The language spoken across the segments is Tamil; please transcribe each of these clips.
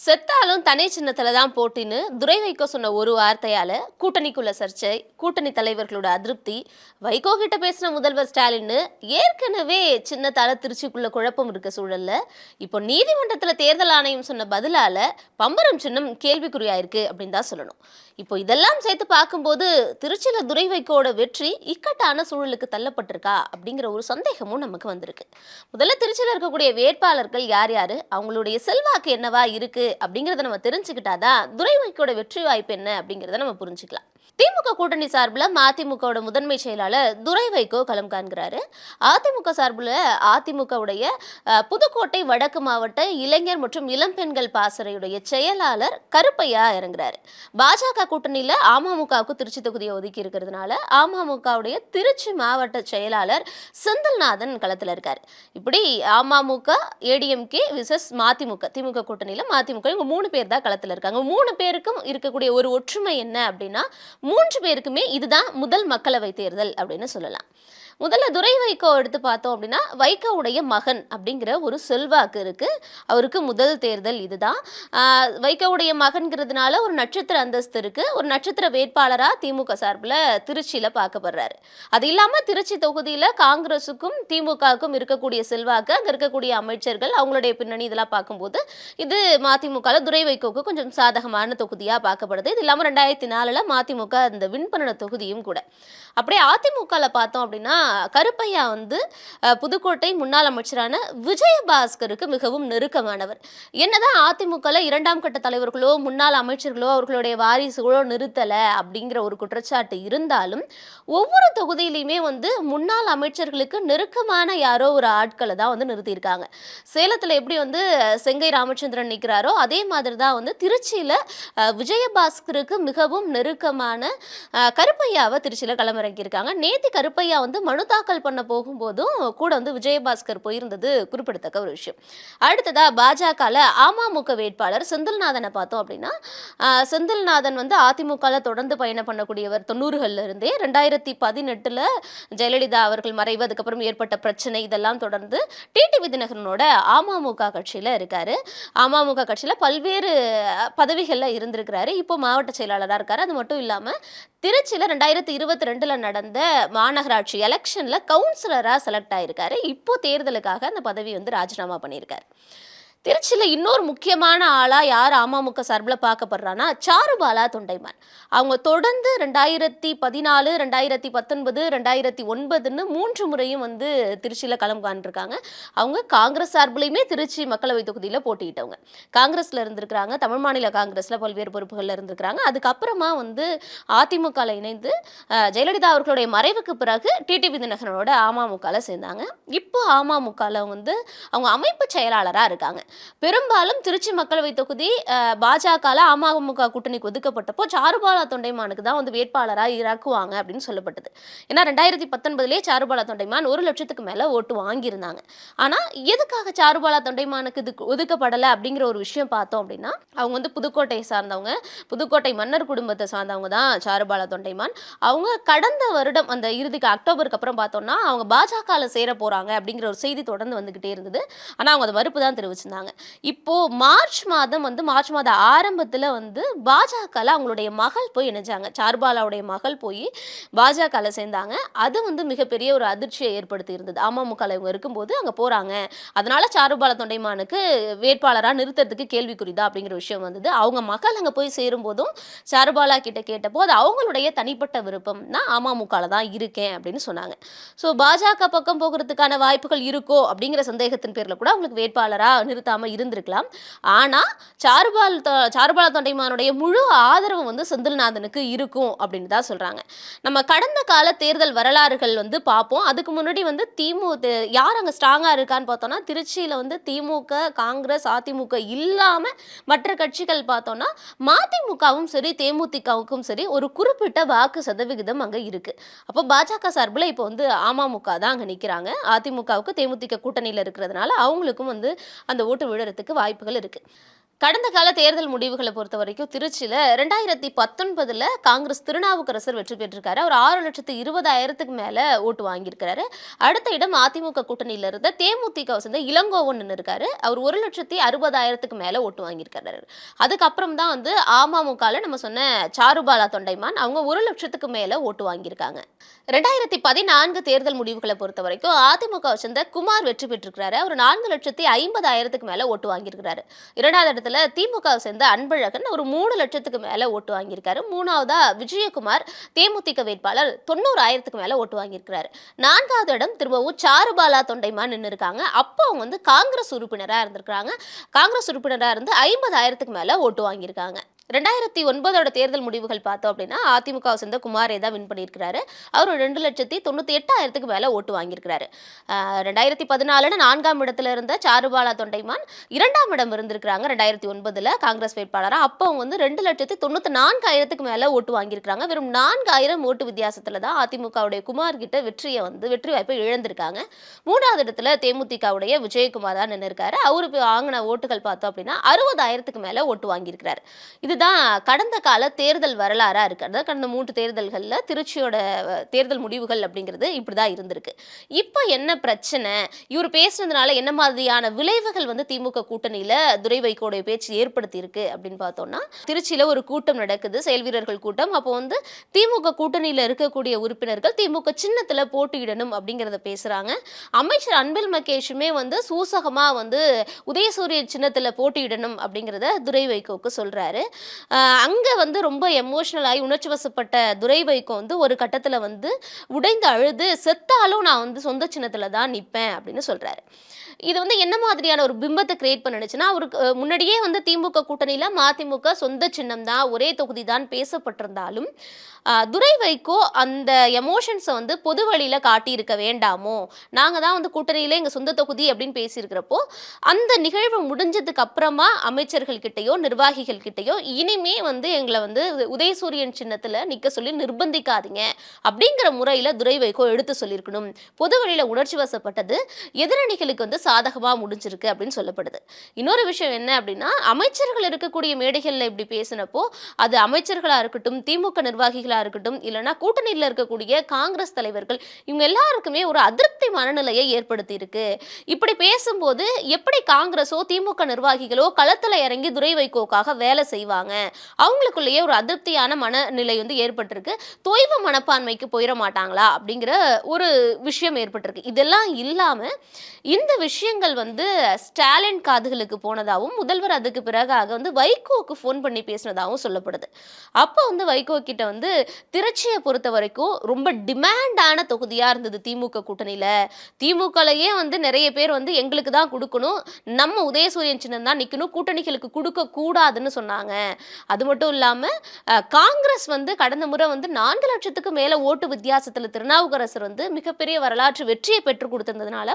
செத்தாலும் தனி சின்னத்துல தான் போட்டின்னு துரை வைகோ சொன்ன ஒரு வார்த்தையால கூட்டணிக்குள்ள சர்ச்சை கூட்டணி தலைவர்களோட அதிருப்தி வைகோ கிட்ட பேசின முதல்வர் ஸ்டாலின் ஏற்கனவே சின்னத்தால திருச்சிக்குள்ள குழப்பம் இருக்க சூழல்ல. இப்போ நீதிமன்றத்துல தேர்தல் ஆணையம் சொன்ன பதிலால பம்பரம் சின்னம் கேள்விக்குறியாயிருக்கு அப்படின்னு தான் சொல்லணும். இப்போ இதெல்லாம் சேர்த்து பார்க்கும்போது திருச்சியில துரை வைகோட வெற்றி இக்கட்டான சூழலுக்கு தள்ளப்பட்டிருக்கா அப்படிங்கிற ஒரு சந்தேகமும் நமக்கு வந்திருக்கு. முதல்ல திருச்சியில இருக்கக்கூடிய வேட்பாளர்கள் யார் யாரு? அவங்களுடைய செல்வாக்கு என்னவா இருக்கு? இருக்கு அப்படிங்கிறத நம்ம தெரிஞ்சுக்கிட்டாதான் துரைவைக்கோட வெற்றி வாய்ப்பு என்ன அப்படிங்கிறத நம்ம புரிஞ்சுக்கலாம். திமுக கூட்டணி சார்பில் மதிமுகவோட முதன்மை செயலாளர் துரை வைகோ களம் காண்கிறாரு. அதிமுக சார்பில் அதிமுகவுடைய புதுக்கோட்டை வடக்கு மாவட்ட இளைஞர் மற்றும் இளம்பெண்கள் பாசறையுடைய செயலாளர் கருப்பையா இறங்குறாரு. பாஜக கூட்டணியில் அமமுகவுக்கு திருச்சி தொகுதியை ஒதுக்கி இருக்கிறதுனால அமமுகவுடைய திருச்சி மாவட்ட செயலாளர் செந்தில்நாதன் களத்தில் இருக்காரு. இப்படி அமமுக ஏடிஎம்கே விசஸ் மதிமுக திமுக கூட்டணியில் மதிமுக இவங்க மூணு பேர் தான் களத்தில் இருக்காங்க. மூணு பேருக்கும் இருக்கக்கூடிய ஒரு ஒற்றுமை என்ன அப்படின்னா மூன்று பேருக்குமே இதுதான் முதல் மக்களவை தேர்தல் அப்படின்னு சொல்லலாம். முதல்ல துரை வைகோ எடுத்து பார்த்தோம் அப்படின்னா வைகோவுடைய மகன் அப்படிங்கிற ஒரு செல்வாக்கு இருக்குது அவருக்கு முதல் தேர்தல் இதுதான். வைகோவுடைய மகன்கிறதுனால ஒரு நட்சத்திர அந்தஸ்து இருக்குது ஒரு நட்சத்திர வேட்பாளராக திமுக சார்பில் திருச்சியில் பார்க்கப்படுறாரு. அது இல்லாமல் திருச்சி தொகுதியில் காங்கிரஸுக்கும் திமுகவுக்கும் இருக்கக்கூடிய செல்வாக்கு அங்கே இருக்கக்கூடிய அமைச்சர்கள் அவங்களுடைய பின்னணி இதெல்லாம் பார்க்கும்போது இது மதிமுகவில் துரை வைகோக்கு கொஞ்சம் சாதகமான தொகுதியாக பார்க்கப்படுது. இது இல்லாமல் ரெண்டாயிரத்தி நாலில் மதிமுக அந்த வின் பண்ணின தொகுதியும் கூட. அப்படியே அதிமுகவில் பார்த்தோம் அப்படின்னா கருப்பையா வந்து புதுக்கோட்டை முன்னாள் அமைச்சரான விஜயபாஸ்கருக்கு மிகவும் நெருக்கமானவர். என்னதான் அதிமுகல இரண்டாம் கட்ட தலைவர்களோ முன்னாள் அமைச்சர்களோ அவர்களுடைய வாரிசுகளோ நிறுத்தலை அப்படிங்கிற ஒரு குற்றச்சாட்டு இருந்தாலும் ஒவ்வொரு தொகுதியிலையுமே வந்து முன்னாள் அமைச்சர்களுக்கு நெருக்கமான யாரோ ஒரு ஆட்களை தான் வந்து நிறுத்தியிருக்காங்க. சேலத்தில் எப்படி வந்து செங்கை ராமச்சந்திரன் நிற்கிறாரோ அதே மாதிரி தான் வந்து திருச்சியில் விஜயபாஸ்கருக்கு மிகவும் நெருக்கமான கருப்பையாவை திருச்சியில் களமிறங்கியிருக்காங்க நேத்தி கருப்பையா வந்து மனு தாக்கல் பண்ண போகும்போதும் கூட வந்து விஜயபாஸ்கர் போயிருந்தது குறிப்பிடத்தக்க ஒரு விஷயம். அடுத்ததா பாஜகவில் அமமுக வேட்பாளர் செந்தில்நாதனை பார்த்தோம் அப்படின்னா செந்தில்நாதன் வந்து அதிமுகவில் தொடர்ந்து பயணம் பண்ணக்கூடியவர் தொண்ணூறுகளில் இருந்தே ரெண்டாயிரத்தி பதினெட்டில் ஜெயலலிதா அவர்கள் மறைவு அதுக்கப்புறம் ஏற்பட்ட பிரச்சனை இதெல்லாம் தொடர்ந்து டிடிவி தினகரனோட அமமுக கட்சியில் இருக்கார். அமமுக கட்சியில் பல்வேறு பதவிகளில் இருந்திருக்கிறாரு. இப்போ மாவட்ட செயலாளராக இருக்கார். அது மட்டும் இல்லாமல் திருச்சியில் ரெண்டாயிரத்தி இருபத்தி ரெண்டில் நடந்த மாநகராட்சி எலெக்ஷனில் கவுன்சிலரா செலக்ட் ஆயிருக்காரு. இப்போ தேர்தலுக்காக அந்த பதவி வந்து ராஜினாமா பண்ணியிருக்காரு. திருச்சியில் இன்னொரு முக்கியமான ஆளாக யார் அமமுக சார்பில் பார்க்கப்படுறான்னா சாருபாலா தொண்டைமான். அவங்க தொடர்ந்து ரெண்டாயிரத்தி பதினாலு ரெண்டாயிரத்தி பத்தொன்பது ரெண்டாயிரத்தி ஒன்பதுன்னு மூன்று முறையும் வந்து திருச்சியில் களம் காண்டிருக்காங்க அவங்க காங்கிரஸ் சார்பிலையுமே திருச்சி மக்களவை தொகுதியில் போட்டிக்கிட்டவங்க காங்கிரஸில் இருந்திருக்கிறாங்க தமிழ் மாநில காங்கிரஸில் பல்வேறு பொறுப்புகளில் இருந்திருக்கிறாங்க. அதுக்கப்புறமா வந்து அதிமுகவில் இணைந்து ஜெயலலிதா அவர்களுடைய மறைவுக்கு பிறகு டிடிவி தினகரனோட அமமுகவில் சேர்ந்தாங்க. இப்போ அமமுகவில் வந்து அவங்க அமைப்பு செயலாளராக இருக்காங்க. பெரும்பாலும் திருச்சி மக்களவை தொகுதி பாஜகவில் அமமுக கூட்டணிக்கு ஒதுக்கப்பட்டப்போ சாருபாலா தொண்டைமானுக்கு தான் வந்து வேட்பாளராக இறக்குவாங்க அப்படின்னு சொல்லப்பட்டது. ஏன்னா ரெண்டாயிரத்தி பத்தொன்பதுலேயே சாருபாலா தொண்டைமான் ஒரு லட்சத்துக்கு மேலே ஓட்டு வாங்கியிருந்தாங்க. ஆனால் எதுக்காக சாருபாலா தொண்டைமானுக்கு இது ஒதுக்கப்படலை அப்படிங்கிற ஒரு விஷயம் பார்த்தோம் அப்படின்னா அவங்க வந்து புதுக்கோட்டையை சார்ந்தவங்க புதுக்கோட்டை மன்னர் குடும்பத்தை சார்ந்தவங்க தான் சாருபாலா தொண்டைமான். அவங்க கடந்த வருடம் அந்த இறுதிக்கு அக்டோபருக்கு அப்புறம் பார்த்தோம்னா அவங்க பாஜகவில் சேர போகிறாங்க அப்படிங்கிற ஒரு செய்தி தொடர்ந்து வந்துக்கிட்டே இருந்தது. ஆனால் அவங்க அதை மறுப்பு தான் தெரிவிச்சிருந்தாங்க. இப்போது மார்ச் மாதம் வந்து மார்ச் மாத ஆரம்பத்தில் வந்து பாஜகவில் அவங்களுடைய மகள் போய் இணைஞ்சாங்க. சார்பாலாவுடைய மகள் போய் பாஜகவில் சேர்ந்தாங்க. அது வந்து மிகப்பெரிய ஒரு அதிர்ச்சியை ஏற்படுத்தி இருந்தது. அமமுகவில் இவங்க இருக்கும்போது அங்கே போகிறாங்க அதனால் சாருபால தொண்டைமானுக்கு வேட்பாளராக நிறுத்துறதுக்கு கேள்விக்குறிதா அப்படிங்கிற விஷயம் வந்தது. அவங்க மகள் அங்கே போய் சேரும்போதும் சாருபாலா கிட்ட கேட்டப்போ அது அவங்களுடைய தனிப்பட்ட விருப்பம். நான் அமமுகவில் தான் இருக்கேன் அப்படின்னு சொன்னாங்க. ஸோ பாஜக பக்கம் போகிறதுக்கான வாய்ப்புகள் இருக்கோ அப்படிங்கிற சந்தேகத்தின் பேரில் கூட அவங்களுக்கு வேட்பாளராக நிறுத்தாமல் இருந்திருக்கலாம். ஆனால் சாருபால் சாருபால தொண்டைமானுடைய முழு ஆதரவு வந்து செந்தில்நாதனுக்கு இருக்கும் அப்படின்னு தான் சொல்கிறாங்க நம்ம கடந்த கால தேர்தல் வரலாறுகள் வந்து பார்ப்போம். அதுக்கு முன்னாடி வந்து திமு யார் அங்கே ஸ்ட்ராங்காக இருக்கான்னு பார்த்தோம்னா திருச்சியில் வந்து திமுக காங்கிரஸ் அதிமுக இல்லாமல் மற்ற கட்சிகள் பார்த்தோம்னா மதிமுகவும் சரி தேமுதிகவுக்கும் சரி ஒரு குறிப்பிட்ட வாக்கு சதவிகிதம் அங்கே இருக்கு. அப்போ பாஜக சார்பில் இப்போ வந்து அமமுக தான் அங்கே நிற்கிறாங்க அதிமுகவுக்கு தேமுதிக கூட்டணியில் இருக்கிறதுனால அவங்களுக்கும் வந்து அந்த ஓட்டு விழுறதுக்கு வாய்ப்புகள் இருக்கு. கடந்த கால தேர்தல் முடிவுகளை பொறுத்த வரைக்கும் திருச்சியில் ரெண்டாயிரத்தி பத்தொன்பதில் காங்கிரஸ் திருநாவுக்கரசர் வெற்றி பெற்றிருக்காரு. அவர் ஆறு லட்சத்து இருபதாயிரத்துக்கு மேலே ஓட்டு வாங்கியிருக்கிறாரு. அடுத்த இடம் அதிமுக கூட்டணியில் இருந்த தேமுதிக சேர்ந்த இளங்கோவன் நின்று இருக்காரு அவர் ஒரு லட்சத்தி அறுபதாயிரத்துக்கு மேலே ஓட்டு வாங்கியிருக்காரு அதுக்கப்புறம் தான் வந்து அமமுகவில் நம்ம சொன்ன சாருபாலா தொண்டைமான் அவங்க ஒரு லட்சத்துக்கு மேலே ஓட்டு வாங்கியிருக்காங்க. ரெண்டாயிரத்தி பதினான்கு தேர்தல் முடிவுகளை பொறுத்த வரைக்கும் அதிமுக சேர்ந்த குமார் வெற்றி பெற்றிருக்கிறாரு. அவர் நான்கு லட்சத்தி ஐம்பதாயிரத்துக்கு மேலே ஓட்டு வாங்கியிருக்கிறாரு. இரண்டாவது இடத்துல திமுகவை சேர்ந்த அன்பழகன் ஒரு மூணு லட்சத்துக்கு மேலே ஓட்டு வாங்கியிருக்காரு. மூணாவதா விஜயகுமார் தேமுதிக வேட்பாளர் தொண்ணூறாயிரத்துக்கு மேலே ஓட்டு வாங்கியிருக்கிறாரு. நான்காவது இடம் திரும்பவும் சாருபாலா தொண்டைமா நின்று இருக்காங்க அப்போ அவங்க வந்து காங்கிரஸ் உறுப்பினராக இருந்திருக்கிறாங்க. காங்கிரஸ் உறுப்பினராக இருந்து ஐம்பதாயிரத்துக்கு மேலே ஓட்டு வாங்கியிருக்காங்க. ரெண்டாயிரத்தி ஒன்பதோட தேர்தல் முடிவுகள் பார்த்தோம் அப்படின்னா அதிமுகவை சேர்ந்த குமாரே தான் வின் பண்ணியிருக்கிறாரு. அவர் ரெண்டு லட்சத்தி தொண்ணூற்றி எட்டாயிரத்துக்கு மேலே ஓட்டு வாங்கியிருக்கிறாரு. ரெண்டாயிரத்தி பதினாலுன்னு நான்காம் இடத்துல இருந்த சாருபாலா தொண்டைமான் இரண்டாம் இடம் இருந்திருக்கிறாங்க ரெண்டாயிரத்தி ஒன்பதில் காங்கிரஸ் வேட்பாளராக அப்போ அவங்க வந்து ரெண்டு லட்சத்தி தொண்ணூற்றி நான்காயிரத்துக்கு மேலே ஓட்டு வாங்கியிருக்கிறாங்க. வெறும் நான்காயிரம் ஓட்டு வித்தியாசத்தில் தான் அதிமுகவுடைய குமார் கிட்ட வெற்றியை வந்து வெற்றி வாய்ப்பை இழந்திருக்காங்க. மூணாவது இடத்துல தேமுதிகவுடைய விஜயகுமார் தான் நின்று இருக்காரு அவரு வாங்கின ஓட்டுகள் பார்த்தோம் அப்படின்னா அறுபதாயிரத்துக்கு மேலே ஓட்டு வாங்கியிருக்கிறாரு. இதுதான் கடந்த கால தேர்தல் வரலாறாக இருக்கிறது கடந்த மூன்று தேர்தல்களில் திருச்சியோட தேர்தல் முடிவுகள் அப்படிங்கிறது இப்படி தான் இருந்திருக்கு. இப்போ என்ன பிரச்சனை? இவர் பேசுனதுனால என்ன மாதிரியான விளைவுகள் வந்து திமுக கூட்டணியில் துரை வைகோடைய பேச்சு ஏற்படுத்தியிருக்கு அப்படின்னு பார்த்தோம்னா திருச்சியில் ஒரு கூட்டம் நடக்குது செயல் வீரர்கள் கூட்டம். அப்போ வந்து திமுக கூட்டணியில் இருக்கக்கூடிய உறுப்பினர்கள் திமுக சின்னத்தில் போட்டியிடணும் அப்படிங்கிறத பேசுகிறாங்க அமைச்சர் அன்பில் மகேஷுமே வந்து சூசகமாக வந்து உதயசூரிய சின்னத்தில் போட்டியிடணும் அப்படிங்கிறத துரை வைகோவுக்கு சொல்கிறாரு அங்கே வந்து ரொம்ப எமோஷ்னல் ஆகி உணர்ச்சி வசப்பட்ட துரை வைக்கம் வந்து ஒரு கட்டத்தில் வந்து உடைந்து அழுது செத்தாலும் நான் வந்து சொந்த சின்னத்தில் தான் நிற்பேன் அப்படின்னு சொல்கிறாரு இது வந்து என்ன மாதிரியான ஒரு பிம்பத்தை கிரியேட் பண்ணுச்சுன்னா அவருக்கு முன்னாடியே வந்து திமுக கூட்டணியில் மதிமுக சொந்த சின்னம் தான் ஒரே தொகுதி தான் பேசப்பட்டிருந்தாலும் துரை வைகோ அந்த எமோஷன்ஸை வந்து பொது வழியில் காட்டியிருக்க வேண்டாமோ நாங்கள் தான் வந்து கூட்டணியில் எங்கள் சொந்த தொகுதி அப்படின்னு பேசியிருக்கிறப்போ அந்த நிகழ்வு முடிஞ்சதுக்கு அப்புறமா அமைச்சர்கள் நிர்வாகிகள் கிட்டயோ இனிமே வந்து எங்களை வந்து உதயசூரியன் சின்னத்தில் நிற்க சொல்லி நிர்பந்திக்காதீங்க அப்படிங்கிற முறையில் துரை வைகோ எடுத்து சொல்லியிருக்கணும். பொது வழியில் உணர்ச்சி வசப்பட்டது எதிரணிகளுக்கு வந்து சாதகமாக முடிஞ்சிருக்கு அப்படின்னு சொல்லப்படுது. இன்னொரு விஷயம் என்ன அப்படின்னா அமைச்சர்கள் இருக்கக்கூடிய மேடைகளில் இப்படி பேசினப்போ அது அமைச்சர்களாக இருக்கட்டும் திமுக நிர்வாகிகளாக இருக்கட்டும் இல்லைனா கூட்டணியில் இருக்கக்கூடிய காங்கிரஸ் தலைவர்கள் இவங்க எல்லாருக்குமே ஒரு அதிருப்தி மனநிலையை ஏற்படுத்தி இருக்கு இப்படி பேசும்போது எப்படி காங்கிரஸோ திமுக நிர்வாகிகளோ களத்தில் இறங்கி துரை வைகோக்காக வேலை செய்வாங்க? அவங்களுக்குள்ளேயே ஒரு அதிருப்தியான மனநிலை வந்து ஏற்பட்டிருக்கு. தொய்வு மனப்பான்மைக்கு போயிட மாட்டாங்களா? அப்படிங்கிற ஒரு விஷயம் ஏற்பட்டிருக்கு. இதெல்லாம் இல்லாமல் இந்த விஷயங்கள் வந்து ஸ்டாலின் காதுகளுக்கு போனதாகவும் முதல்வர் அதுக்கு பிறகாக வந்து வைகோவுக்கு ஃபோன் பண்ணி பேசினதாகவும் சொல்லப்படுது. அப்போ வந்து வைகோ கிட்ட வந்து திருச்சியை பொறுத்த வரைக்கும் ரொம்ப டிமாண்டான தொகுதியாக இருந்தது திமுக கூட்டணியில். திமுகலையே வந்து நிறைய பேர் வந்து எங்களுக்கு தான் கொடுக்கணும். நம்ம உதயசூரியன் சின்னம் தான் நிற்கணும் கூட்டணிகளுக்கு கொடுக்க கூடாதுன்னு சொன்னாங்க. அது மட்டும் இல்லாம காங்கிரஸ் வந்து கடந்த முறை வந்து நான்கு லட்சத்துக்கு மேலே ஓட்டு வித்தியாசத்துல திருநாவுக்கரசர் வந்து மிகப்பெரிய வரலாற்று வெற்றியை பெற்றுக் கொடுத்திருந்ததுனால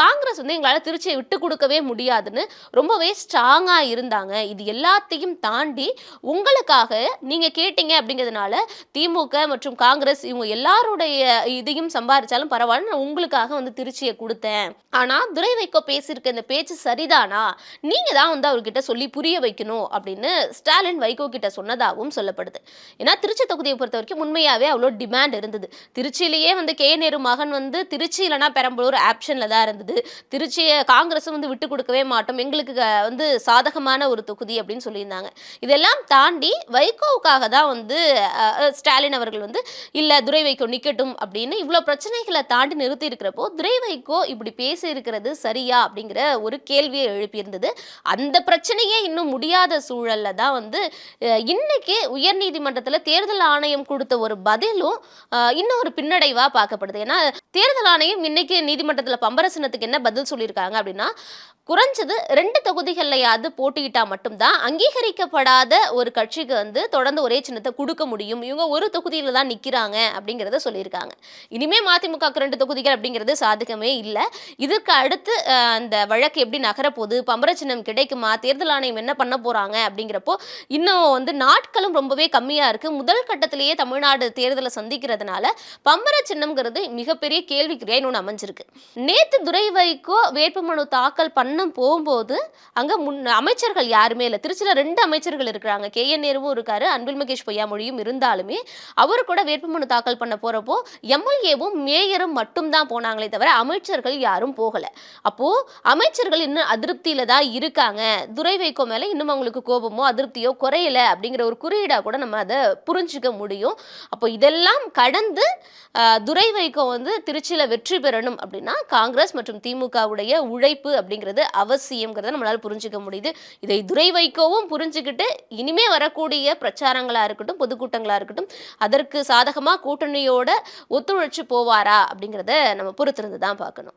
காங்கிரஸ் வந்து எங்களால் திருச்சியை விட்டு கொடுக்கவே முடியாதுன்னு ரொம்பவே ஸ்ட்ராங்கா இருந்தாங்க. இது எல்லாத்தையும் தாண்டி உங்களுக்காக நீங்க கேட்டீங்க அப்படிங்கிறதுனால திமுக மற்றும் காங்கிரஸ் இவங்க எல்லாருடைய இதையும் சம்பாரிச்சாலும் பரவாயில்ல நான் உங்களுக்காக வந்து திருச்சியை கொடுத்தேன். ஆனா துரை வைக்கோ பேசியிருக்க இந்த பேச்சு சரிதானா? நீங்க தான் வந்து அவர்கிட்ட சொல்லி புரிய வைக்கணும் அப்படின்னு ஸ்டாலின் வைகோ கிட்ட சொன்னதாகவும் சொல்லப்படுது. ஏன்னா திருச்சி தொகுதியை பொறுத்த வரைக்கும் உண்மையாவே அவ்வளோ டிமாண்ட் இருந்தது. திருச்சியிலேயே வந்து கே. நேரு மகன் வந்து திருச்சி இல்லைனா பெரம்பலூர் ஆப்ஷன்ல தான் இருந்தது. திருச்சியை காங்கிரஸும் வந்து விட்டு கொடுக்கவே மாட்டோம். எங்களுக்கு வந்து சாதகமான ஒரு தொகுதி அப்படின்னு சொல்லியிருந்தாங்க. இதெல்லாம் தாண்டி வைகோவுக்காக தான் வந்து ஸ்டாலின் அவர்கள் வந்து இல்லை துரை வைகோ நிக்கட்டும் அப்படின்னு இவ்வளோ பிரச்சனைகளை தாண்டி நிறுத்தி இருக்கிறப்போ துரை வைகோ இப்படி பேசி இருக்கிறது சரியா அப்படிங்கிற ஒரு கேள்வியை எழுப்பியிருந்தது. அந்த பிரச்சனையே இன்னும் முடியாத சூழல்ல தான் வந்து வந்து இன்னைக்கு உயர்நீதிமன்றத்தில் தேர்தல் ஆணையம் கொடுத்த ஒரு பதிலும் இன்னொரு இன்னும் ஒரு பின்னடைவா பார்க்கப்படுது. ஏன்னா தேர்தல் ஆணையம் இன்னைக்கு நீதிமன்றத்தில் பம்பரசனத்துக்கு என்ன பதில் சொல்லியிருக்காங்க அப்படின்னா குறைஞ்சது ரெண்டு தொகுதிகள்லையாவது போட்டியிட்டா மட்டும்தான் அங்கீகரிக்கப்படாத ஒரு கட்சிக்கு வந்து தொடர்ந்து ஒரே சின்னத்தை கொடுக்க முடியும். இவங்க ஒரு தொகுதியில் தான் நிற்கிறாங்க அப்படிங்கிறத சொல்லியிருக்காங்க. இனிமே மதிமுகவுக்கு ரெண்டு தொகுதிகள் அப்படிங்கிறது சாதகமே இல்லை. இதற்கு அடுத்து அந்த வழக்கு எப்படி நகரப்போகுது? பம்பர சின்னம் கிடைக்குமா? தேர்தல் ஆணையம் என்ன பண்ண போகிறாங்க அப்படிங்கிறப்போ இன்னும் வந்து நாட்களும் ரொம்பவே கம்மியாக இருக்குது முதல் கட்டத்திலேயே தமிழ்நாடு தேர்தலை சந்திக்கிறதுனால பம்பர சின்னம்ங்கிறது மிகப்பெரிய கேள்விக்குறியா இன்னொன்று அமைஞ்சிருக்கு. நேற்று துறை வைகோ வேட்புமனு தாக்கல் பண்ண அண்ணன் போகும்போது அங்கே முன் அமைச்சர்கள் யாருமே இல்லை. திருச்சியில் ரெண்டு அமைச்சர்கள் இருக்கிறாங்க. கே. என். நேருவும் இருக்காரு அன்பில் மகேஷ் பொய்யாமொழியும் இருந்தாலுமே அவர் கூட வேட்புமனு தாக்கல் பண்ண போகிறப்போ எம்எல்ஏவும் மேயரும் மட்டும்தான் போனாங்களே தவிர அமைச்சர்கள் யாரும் போகலை. அப்போது அமைச்சர்கள் இன்னும் அதிருப்தியில் தான் இருக்காங்க. துரை வைக்கோ மேலே இன்னும் அவங்களுக்கு கோபமோ அதிருப்தியோ குறையலை அப்படிங்கிற ஒரு குறியீடாக கூட நம்ம அதை புரிஞ்சுக்க முடியும். அப்போ இதெல்லாம் கடந்து துரை வைகோ வந்து திருச்சியில் வெற்றி பெறணும் அப்படின்னா காங்கிரஸ் மற்றும் திமுகவுடைய உழைப்பு அப்படிங்கிறது அவசியங்கிறத நம்மளால புரிஞ்சுக்க முடியுது. இதை துரை வைக்கவும் புரிஞ்சுக்கிட்டு இனிமே வரக்கூடிய பிரச்சாரங்களா இருக்கட்டும் பொதுக்கூட்டங்களா இருக்கட்டும் அதற்கு சாதகமா கூட்டணியோட ஒத்துழைச்சு போவாரா அப்படிங்கிறத நம்ம பொறுத்திருந்து தான் பார்க்கணும்.